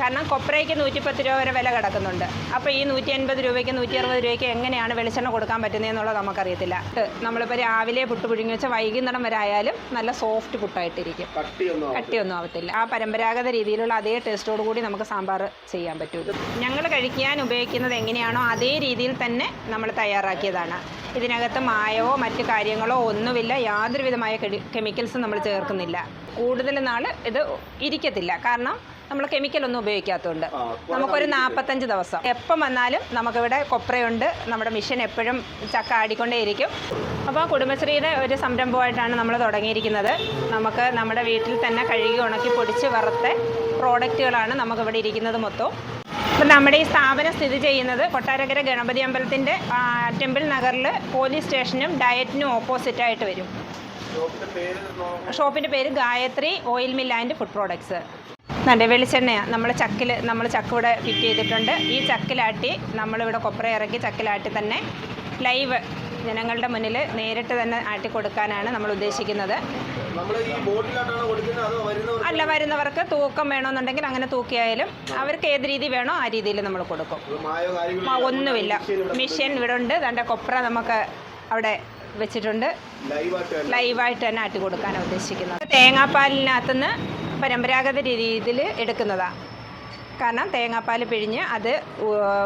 കാരണം കൊപ്രയ്ക്ക് നൂറ്റിപ്പത്ത് രൂപ വരെ വില കിടക്കുന്നുണ്ട്. അപ്പോൾ ഈ നൂറ്റി അൻപത് രൂപയ്ക്ക് നൂറ്റി അറുപത് രൂപയ്ക്ക് എങ്ങനെയാണ് വെളിച്ചെണ്ണ കൊടുക്കാൻ പറ്റുന്നതെന്നുള്ളത് നമുക്കറിയത്തില്ല. നമ്മളിപ്പോൾ രാവിലെ പുട്ട് പുഴുങ്ങി വെച്ചാൽ വൈകുന്നേരം വരെ ആയാലും നല്ല സോഫ്റ്റ് പുട്ടായിട്ടിരിക്കും. കട്ടിയൊന്നും ആവത്തില്ല. ആ പരമ്പരാഗത രീതിയിലുള്ള അതേ ടേസ്റ്റോട് കൂടി നമുക്ക് സാമ്പാർ ചെയ്യാൻ പറ്റും. ഞങ്ങൾ കഴിക്കാൻ ഉപയോഗിക്കുന്നത് എങ്ങനെയാണോ അതേ രീതിയിൽ തന്നെ നമ്മൾ തയ്യാറാക്കിയതാണ്. ഇതിനകത്ത് മായമോ മറ്റു കാര്യങ്ങളോ ഒന്നുമില്ല. യാതൊരുവിധമായ കെമിക്കൽസും നമ്മൾ ചേർക്കുന്നില്ല. കൂടുതൽ നാൾ ഇത് ഇരിക്കത്തില്ല. കാരണം നമ്മൾ കെമിക്കൽ ഒന്നും ഉപയോഗിക്കാത്തതുകൊണ്ട്. നമുക്കൊരു നാൽപ്പത്തഞ്ച് ദിവസം. എപ്പം വന്നാലും നമുക്കിവിടെ കൊപ്രയുണ്ട്. നമ്മുടെ മിഷൻ എപ്പോഴും ചക്ക ആടിക്കൊണ്ടേയിരിക്കും. അപ്പോൾ കുടുംബശ്രീയുടെ ഒരു സംരംഭമായിട്ടാണ് നമ്മൾ തുടങ്ങിയിരിക്കുന്നത്. നമുക്ക് നമ്മുടെ വീട്ടിൽ തന്നെ കഴുകി ഉണക്കി പൊടിച്ച് വറുത്ത പ്രോഡക്റ്റുകളാണ് നമുക്കിവിടെ ഇരിക്കുന്നത് മൊത്തം. അപ്പം നമ്മുടെ ഈ സ്ഥാപനം സ്ഥിതി ചെയ്യുന്നത് കൊട്ടാരക്കര ഗണപതി അമ്പലത്തിന്റെ ടെമ്പിൾ നഗറിൽ പോലീസ് സ്റ്റേഷനും ഡയറ്റിനും ഓപ്പോസിറ്റായിട്ട് വരും. ഷോപ്പിന്റെ പേര് Gayathri oil mill and food products നല്ല വെളിച്ചെണ്ണയാണ് നമ്മൾ ചക്കിൽ നമ്മൾ ചക്ക ഇവിടെ ഫിറ്റ് ചെയ്തിട്ടുണ്ട്. ഈ ചക്കിലാട്ടി നമ്മളിവിടെ കൊപ്ര ഇറക്കി ചക്കിലാട്ടി തന്നെ ലൈവ് ജനങ്ങളുടെ മുന്നിൽ നേരിട്ട് തന്നെ ആട്ടി കൊടുക്കാനാണ് നമ്മൾ ഉദ്ദേശിക്കുന്നത്. അതോ അല്ല വരുന്നവർക്ക് തൂക്കം വേണമെന്നുണ്ടെങ്കിൽ അങ്ങനെ തൂക്കിയായാലും അവർക്ക് ഏത് രീതി വേണോ ആ രീതിയിൽ നമ്മൾ കൊടുക്കും. ഒന്നുമില്ല. മിഷ്യൻ ഇവിടെ ഉണ്ട്. തന്റെ കൊപ്ര നമുക്ക് അവിടെ വെച്ചിട്ടുണ്ട്. ലൈവായിട്ട് ലൈവായിട്ട് തന്നെ ആട്ടി കൊടുക്കാനാണ് ഉദ്ദേശിക്കുന്നത്. തേങ്ങാപ്പാലിനകത്തുനിന്ന് പരമ്പരാഗത രീതിയിൽ എടുക്കുന്നതാണ് കാരണം തേങ്ങാപ്പാൽ പിഴിഞ്ഞ് അത്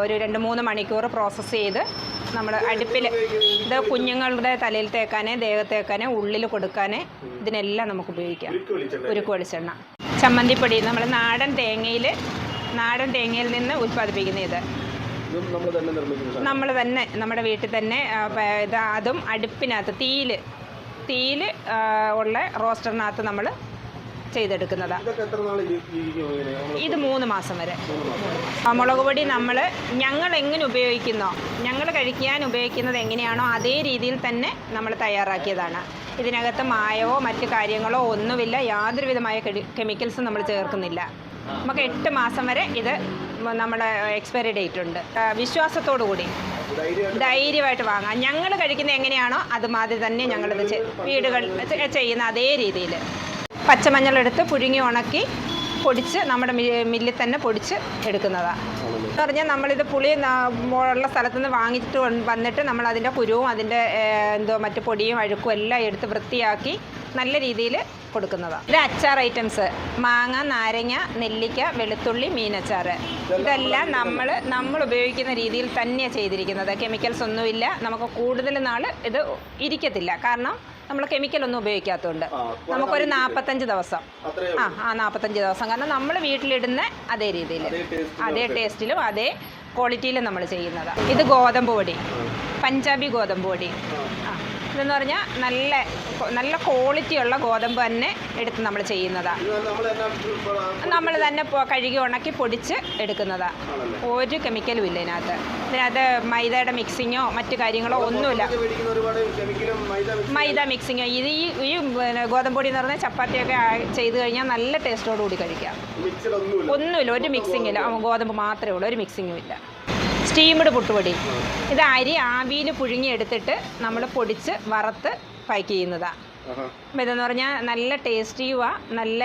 ഒരു രണ്ട് മൂന്ന് മണിക്കൂർ പ്രോസസ്സ് ചെയ്ത് നമ്മൾ അടുപ്പിൽ ഇത് കുഞ്ഞുങ്ങളുടെ തലയിൽ തേക്കാനേ ദേഹത്തേക്കാനേ ഉള്ളിൽ കൊടുക്കാനേ ഇതിനെല്ലാം നമുക്ക് ഉപയോഗിക്കാം. ഉരുക്ക് വെളിച്ചെണ്ണ. ചമ്മന്തിപ്പൊടി നമ്മൾ നാടൻ തേങ്ങയിൽ നാടൻ തേങ്ങയിൽ നിന്ന് ഉൽപ്പാദിപ്പിക്കുന്ന ഇത്. നമ്മൾ തന്നെ നമ്മുടെ വീട്ടിൽ തന്നെ ഇത് അതും അടുപ്പിനകത്ത് തീയിൽ തീയിൽ ഉള്ള റോസ്റ്ററിനകത്ത് നമ്മൾ ഇങ്ങനെ ഇത് മൂന്ന് മാസം വരെ. ആ, മുളക് പൊടി നമ്മൾ ഞങ്ങൾ എങ്ങനെ ഉപയോഗിക്കുന്നോ ഞങ്ങൾ കഴിക്കാൻ ഉപയോഗിക്കുന്നത് എങ്ങനെയാണോ അതേ രീതിയിൽ തന്നെ നമ്മൾ തയ്യാറാക്കിയതാണ്. ഇതിനകത്ത് മായവോ മറ്റു കാര്യങ്ങളോ ഒന്നുമില്ല. യാതൊരുവിധമായ കെമിക്കൽസും നമ്മൾ ചേർക്കുന്നില്ല. നമുക്ക് എട്ട് മാസം വരെ ഇത് നമ്മുടെ എക്സ്പയറി ഡേറ്റ് ഉണ്ട്. വിശ്വാസത്തോടു കൂടി. ധൈര്യമായിട്ട് വാങ്ങാം. ഞങ്ങൾ കഴിക്കുന്നത് എങ്ങനെയാണോ അതുമാതിരി തന്നെ ഞങ്ങളിത് വീടുകൾ ചെയ്യുന്ന അതേ രീതിയിൽ പച്ചമഞ്ഞളെടുത്ത് പുഴുങ്ങി ഉണക്കി പൊടിച്ച് നമ്മുടെ മില്ലിൽ തന്നെ പൊടിച്ച് എടുക്കുന്നതാണ് എന്ന് പറഞ്ഞാൽ നമ്മളിത് പുളി ഉള്ള സ്ഥലത്ത് നിന്ന് വാങ്ങിച്ചിട്ട് വന്നിട്ട് നമ്മൾ അതിന്റെ കുരുവും അതിന്റെ എന്തോ മറ്റു പൊടിയും അഴുക്കും എല്ലാം എടുത്ത് വൃത്തിയാക്കി നല്ല രീതിയിൽ കൊടുക്കുന്നതാണ് ഇത് അച്ചാർ ഐറ്റംസ്. മാങ്ങ നാരങ്ങ നെല്ലിക്ക വെളുത്തുള്ളി മീനച്ചാർ ഇതെല്ലാം നമ്മൾ നമ്മൾ ഉപയോഗിക്കുന്ന രീതിയിൽ തന്നെയാണ് ചെയ്തിരിക്കുന്നത്. കെമിക്കൽസ് ഒന്നുമില്ല. നമുക്ക് കൂടുതൽ നാൾ ഇത് ഇരിക്കത്തില്ല. കാരണം നമ്മൾ കെമിക്കൽ ഒന്നും ഉപയോഗിക്കാത്തതുകൊണ്ട്. നമുക്കൊരു നാൽപ്പത്തഞ്ച് ദിവസം. ആ ആ നാൽപ്പത്തഞ്ച് ദിവസം. കാരണം നമ്മൾ വീട്ടിലിടുന്ന അതേ രീതിയിൽ അതേ ടേസ്റ്റിലും അതേ ക്വാളിറ്റിയിലും നമ്മൾ ചെയ്യുന്നതാണ് ഇത് ഗോതമ്പ് പൊടി. പഞ്ചാബി ഗോതമ്പ് പൊടി. ആ. ഇതെന്ന് പറഞ്ഞാൽ നല്ല നല്ല ക്വാളിറ്റിയുള്ള ഗോതമ്പ് തന്നെ എടുത്ത് നമ്മൾ ചെയ്യുന്നതാണ് നമ്മൾ തന്നെ കഴുകി ഉണക്കി പൊടിച്ച് എടുക്കുന്നതാണ് ഒരു കെമിക്കലും ഇല്ല ഇതിനകത്ത്. ഇതിനകത്ത് മൈദയുടെ മിക്സിങ്ങോ മറ്റു കാര്യങ്ങളോ ഒന്നുമില്ല മൈദ മിക്സിങ്ങോ ഇത് ഈ ഈ പിന്നെ ഗോതമ്പ് പൊടി എന്ന് പറഞ്ഞാൽ ചപ്പാത്തിയൊക്കെ ചെയ്ത് കഴിഞ്ഞാൽ നല്ല ടേസ്റ്റോടുകൂടി കഴിക്കാം. ഒന്നുമില്ല. ഒരു മിക്സിങ്ങില്ല ഗോതമ്പ്. മാത്രമേ ഉള്ളൂ. ഒരു മിക്സിങ്ങും ഇല്ല. സ്റ്റീംഡ് പുട്ടുപൊടി. ഇത് അരി ആവിയിൽ പുഴുങ്ങി എടുത്തിട്ട് നമ്മൾ പൊടിച്ച് വറുത്ത് പാക്ക് ചെയ്യുന്നതാണ് അപ്പം ഇതെന്ന് പറഞ്ഞാൽ നല്ല ടേസ്റ്റിയുമാണ് നല്ല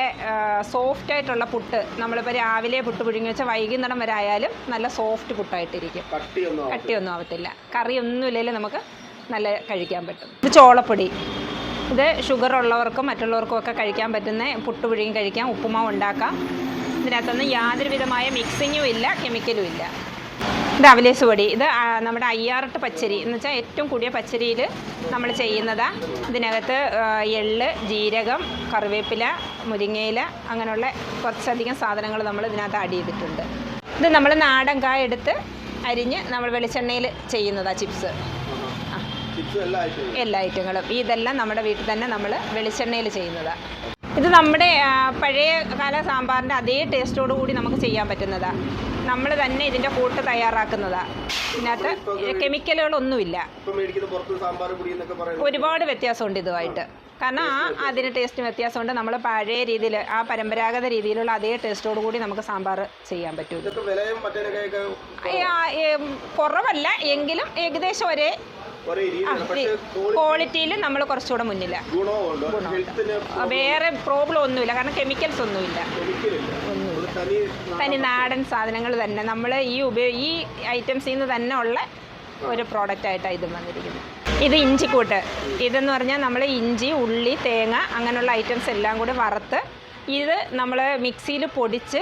സോഫ്റ്റ് ആയിട്ടുള്ള പുട്ട്. നമ്മളിപ്പോൾ രാവിലെ പുട്ട് പുഴുങ്ങി വെച്ചാൽ വൈകുന്നേരം വരെ ആയാലും നല്ല സോഫ്റ്റ് പുട്ടായിട്ടിരിക്കും. കട്ടിയൊന്നും ആവത്തില്ല. കട്ടിയൊന്നും ആവത്തില്ല. കറി ഒന്നും ഇല്ലെങ്കിലും നമുക്ക് നല്ല കഴിക്കാൻ പറ്റും. ഇത് ചോളപ്പൊടി. ഇത് ഷുഗർ ഉള്ളവർക്കും മറ്റുള്ളവർക്കും ഒക്കെ കഴിക്കാൻ പറ്റുന്ന പുട്ട് പുഴുങ്ങി കഴിക്കാം. ഉപ്പുമാവ് ഉണ്ടാക്കാം. ഇതിനകത്തൊന്നും യാതൊരു വിധമായ മിക്സിങ്ങും ഇല്ല കെമിക്കലും ഇല്ല. ഇത് അവലേസ് പൊടി ഇത് നമ്മുടെ അയ്യാറട്ട് പച്ചരി. എന്ന് വെച്ചാൽ ഏറ്റവും കൂടിയ പച്ചരിയിൽ നമ്മൾ ചെയ്യുന്നതാണ് ഇതിനകത്ത് എൾ എള്ള് ജീരകം കറിവേപ്പില മുരിങ്ങയില അങ്ങനെയുള്ള കുറച്ചധികം സാധനങ്ങൾ നമ്മൾ ഇതിനകത്ത് ആഡ് ചെയ്തിട്ടുണ്ട്. ഇത് നമ്മൾ നാടൻ കായ എടുത്ത് അരിഞ്ഞ് നമ്മൾ വെളിച്ചെണ്ണയിൽ ചെയ്യുന്നതാണ് ചിപ്സ്. എല്ലാ ഐറ്റങ്ങളും. ഇതെല്ലാം നമ്മുടെ വീട്ടിൽ തന്നെ നമ്മൾ വെളിച്ചെണ്ണയിൽ ചെയ്യുന്നതാണ് ഇത് നമ്മുടെ പഴയ കാല സാമ്പാറിന്റെ അതേ ടേസ്റ്റോടു കൂടി നമുക്ക് ചെയ്യാൻ പറ്റുന്നതാണ് നമ്മൾ തന്നെ ഇതിന്റെ കൂട്ട് തയ്യാറാക്കുന്നതാണ് ഇതിനകത്ത് കെമിക്കലുകളൊന്നുമില്ല ഒരുപാട് വ്യത്യാസമുണ്ട് ഇതുമായിട്ട്. കാരണം ആ അതിന് ടേസ്റ്റിന് വ്യത്യാസമുണ്ട്. നമ്മൾ പഴയ രീതിയിൽ ആ പരമ്പരാഗത രീതിയിലുള്ള അതേ ടേസ്റ്റോട് കൂടി നമുക്ക് സാമ്പാർ ചെയ്യാൻ പറ്റും. കുറവല്ല. എങ്കിലും ഏകദേശം ഒരേ ക്വാളിറ്റിയിൽ നമ്മൾ കുറച്ചുകൂടെ മുന്നില്ല വേറെ പ്രോബ്ലം ഒന്നുമില്ല. കാരണം കെമിക്കൽസ് ഒന്നുമില്ല. തനി നാടൻ സാധനങ്ങൾ തന്നെ. നമ്മൾ ഈ ഉപയോഗ ഈ ഐറ്റംസിൽ നിന്ന് തന്നെ ഉള്ള ഒരു പ്രോഡക്റ്റ് ആയിട്ടാണ് ഇതും വന്നിരിക്കുന്നത്. ഇത് ഇഞ്ചിക്കൂട്ട് ഇതെന്ന് പറഞ്ഞാൽ നമ്മൾ ഇഞ്ചി ഉള്ളി തേങ്ങ അങ്ങനെയുള്ള ഐറ്റംസ് എല്ലാം കൂടി വറുത്ത് ഇത് നമ്മൾ മിക്സിയിൽ പൊടിച്ച്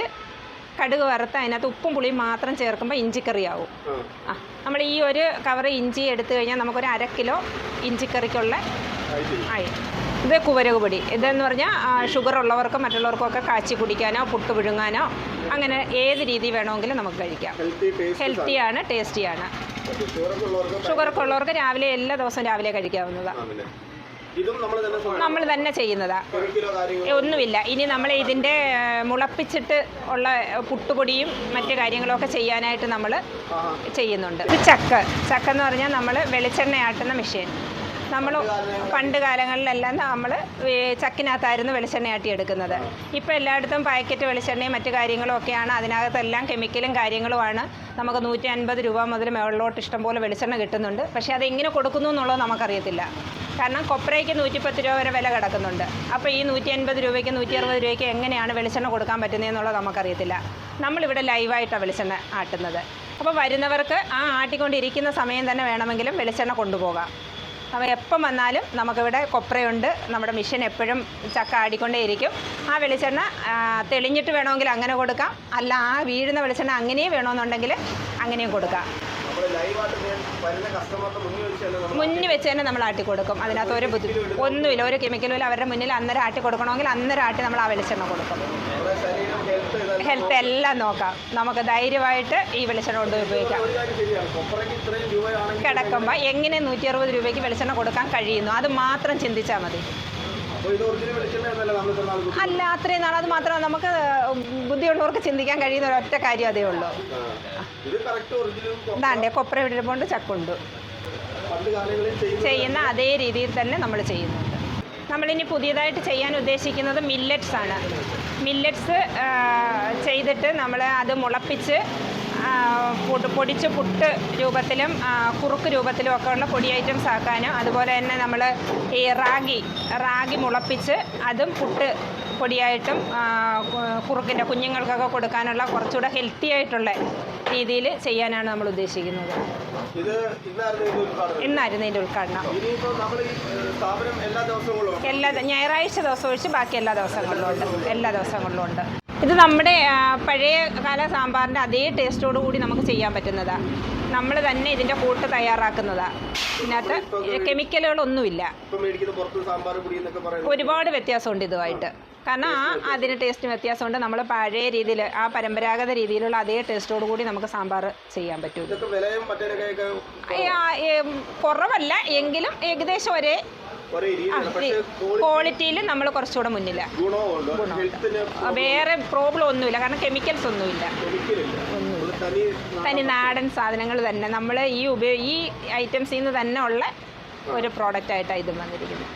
കടുക് വറുത്ത് അതിനകത്ത് ഉപ്പും പുളിയും മാത്രം ചേർക്കുമ്പോൾ ഇഞ്ചിക്കറിയാവും. ആ. ആ. നമ്മൾ ഈ ഒരു കവർ ഇഞ്ചി എടുത്തു കഴിഞ്ഞാൽ നമുക്കൊരു അര കിലോ ഇഞ്ചിക്കറിക്കുള്ള ആയിട്ട് ആയി. ഇത് കുവരകുപൊടി. ഇതെന്ന് പറഞ്ഞാൽ ഷുഗർ ഉള്ളവർക്കും മറ്റുള്ളവർക്കും ഒക്കെ കാച്ചി കുടിക്കാനോ പുട്ട് വിഴുങ്ങാനോ അങ്ങനെ ഏത് രീതി വേണമെങ്കിലും നമുക്ക് കഴിക്കാം. ഹെൽത്തിയാണ് ടേസ്റ്റിയാണ്. ഷുഗറൊക്കെ ഉള്ളവർക്ക് രാവിലെ എല്ലാ ദിവസവും രാവിലെ കഴിക്കാവുന്നതാണ് നമ്മൾ തന്നെ ചെയ്യുന്നതാ. ഒന്നുമില്ല. ഇനി നമ്മൾ ഇതിന്റെ മുളപ്പിച്ചിട്ട് ഉള്ള പുട്ടുപൊടിയും മറ്റു കാര്യങ്ങളൊക്കെ ചെയ്യാനായിട്ട് നമ്മൾ ചെയ്യുന്നുണ്ട്. ഇത് ചക്ക. ചക്ക എന്ന് പറഞ്ഞാൽ നമ്മൾ വെളിച്ചെണ്ണ ആട്ടുന്ന മെഷീൻ നമ്മൾ പണ്ട് കാലങ്ങളിലെല്ലാം നമ്മൾ ചക്കിനകത്തായിരുന്നു വെളിച്ചെണ്ണ ആട്ടി എടുക്കുന്നത്. ഇപ്പോൾ എല്ലായിടത്തും പാക്കറ്റ് വെളിച്ചെണ്ണയും മറ്റു കാര്യങ്ങളും ഒക്കെയാണ്. അതിനകത്തെല്ലാം കെമിക്കലും കാര്യങ്ങളുമാണ്. നമുക്ക് നൂറ്റി അൻപത് രൂപ മുതൽ മുകളിലോട്ട് ഇഷ്ടംപോലെ വെളിച്ചെണ്ണ കിട്ടുന്നുണ്ട്. പക്ഷേ അത് എങ്ങനെ കൊടുക്കുന്നു എന്നുള്ളത് നമുക്കറിയത്തില്ല. കാരണം കൊപ്രയ്ക്ക് നൂറ്റിപ്പത്ത് രൂപ വരെ വില കിടക്കുന്നുണ്ട്. അപ്പോൾ ഈ നൂറ്റി അൻപത് രൂപയ്ക്ക് നൂറ്റി അറുപത് രൂപയ്ക്ക് എങ്ങനെയാണ് വെളിച്ചെണ്ണ കൊടുക്കാൻ പറ്റുന്നത് എന്നുള്ളത് നമുക്കറിയത്തില്ല. നമ്മളിവിടെ ലൈവായിട്ടാണ് വെളിച്ചെണ്ണ ആട്ടുന്നത്. അപ്പോൾ വരുന്നവർക്ക് ആ ആട്ടിക്കൊണ്ടിരിക്കുന്ന സമയം തന്നെ വേണമെങ്കിലും വെളിച്ചെണ്ണ കൊണ്ടുപോകാം. അപ്പോൾ എപ്പം വന്നാലും നമുക്കിവിടെ കൊപ്രയുണ്ട്. നമ്മുടെ മിഷൻ എപ്പോഴും ചക്ക ആടിക്കൊണ്ടേയിരിക്കും. ആ വെളിച്ചെണ്ണ തെളിഞ്ഞിട്ട് വേണമെങ്കിൽ അങ്ങനെ കൊടുക്കാം. അല്ല ആ വീഴുന്ന വെളിച്ചെണ്ണ അങ്ങനെയും വേണമെന്നുണ്ടെങ്കിൽ അങ്ങനെയും കൊടുക്കാം. മുന്നിൽ വെച്ച് തന്നെ നമ്മൾ ആട്ടി കൊടുക്കും. അതിനകത്ത് ഒരു ബുദ്ധിമുട്ട് ഒന്നുമില്ല. ഒരു കെമിക്കലും ഇല്ല. അവരുടെ മുന്നിൽ അന്നേരം ആട്ടി കൊടുക്കണമെങ്കിൽ അന്നേരം ആട്ടി നമ്മൾ ആ വെളിച്ചെണ്ണ കൊടുക്കും. ഹെൽത്ത് ഹെൽത്ത് എല്ലാം നോക്കാം. നമുക്ക് ധൈര്യമായിട്ട് ഈ വെളിച്ചെണ്ണ കൊണ്ട് ഉപയോഗിക്കാം. കിടക്കുമ്പോൾ എങ്ങനെ നൂറ്റി അറുപത് രൂപയ്ക്ക് വെളിച്ചെണ്ണ കൊടുക്കാൻ കഴിയുന്നു? അത് മാത്രം ചിന്തിച്ചാൽ മതി. അല്ല അത്രയും നാൾ അത് മാത്രം നമുക്ക് ബുദ്ധിയുള്ളവർക്ക് ചിന്തിക്കാൻ കഴിയുന്ന ഒരൊറ്റ കാര്യം അതേ ഉള്ളൂ. ഇതാണ്ടേ കൊപ്ര വിടുമ്പോൾ ചക്കുണ്ട്. ചെയ്യുന്ന അതേ രീതിയിൽ തന്നെ നമ്മൾ ചെയ്യുന്നുണ്ട്. നമ്മളിനി പുതിയതായിട്ട് ചെയ്യാൻ ഉദ്ദേശിക്കുന്നത് മില്ലറ്റ്സ് ആണ്. മില്ലറ്റ്സ് ചെയ്തിട്ട് നമ്മൾ അത് മുളപ്പിച്ച് പൊടിച്ച് പുട്ട് രൂപത്തിലും കുറുക്ക് രൂപത്തിലും ഒക്കെ ഉള്ള പൊടി ഐറ്റംസ് ആക്കാനും അതുപോലെ തന്നെ നമ്മൾ ഈ റാഗി റാഗി മുളപ്പിച്ച് അതും പുട്ട് പൊടിയായിട്ടും കുറുക്കിന്റെ കുഞ്ഞുങ്ങൾക്കൊക്കെ കൊടുക്കാനുള്ള കുറച്ചുകൂടെ ഹെൽത്തി ആയിട്ടുള്ള രീതിയിൽ ചെയ്യാനാണ് നമ്മൾ ഉദ്ദേശിക്കുന്നത്. ഇന്നായിരുന്നു ഇത് ഇതിന്റെ ഉദ്ഘാടനം. എല്ലാ ഞായറാഴ്ച ദിവസം ഒഴിച്ച് ബാക്കി എല്ലാ ദിവസങ്ങളിലും ഉണ്ട്. എല്ലാ ദിവസങ്ങളിലും ഉണ്ട്. ഇത് നമ്മുടെ പഴയ കാല സാമ്പാറിന്റെ അതേ ടേസ്റ്റോട് കൂടി നമുക്ക് ചെയ്യാൻ പറ്റുന്നതാണ് നമ്മൾ തന്നെ ഇതിന്റെ കൂട്ട് തയ്യാറാക്കുന്നതാണ് ഇതിനകത്ത് കെമിക്കലുകളൊന്നുമില്ല. ഒരുപാട് വ്യത്യാസമുണ്ട് ഇതുമായിട്ട്. കാരണം ആ അതിന് ടേസ്റ്റ് വ്യത്യാസമുണ്ട്. നമ്മൾ പഴയ രീതിയിൽ ആ പരമ്പരാഗത രീതിയിലുള്ള അതേ ടേസ്റ്റോട് കൂടി നമുക്ക് സാമ്പാർ ചെയ്യാൻ പറ്റും. കുറവല്ല. എങ്കിലും ഏകദേശം ഒരേ ക്വാളിറ്റിയിൽ നമ്മൾ കുറച്ചുകൂടെ മുന്നിലാണ് വേറെ പ്രോബ്ലം ഒന്നുമില്ല. കാരണം കെമിക്കൽസ് ഒന്നുമില്ല. തനി തനി നാടൻ സാധനങ്ങൾ തന്നെ. നമ്മൾ ഈ ഉപയോഗ ഈ ഐറ്റംസിൽ നിന്ന് തന്നെ ഉള്ള ഒരു പ്രോഡക്റ്റായിട്ടാണ് ഇത് വന്നിരിക്കുന്നത്.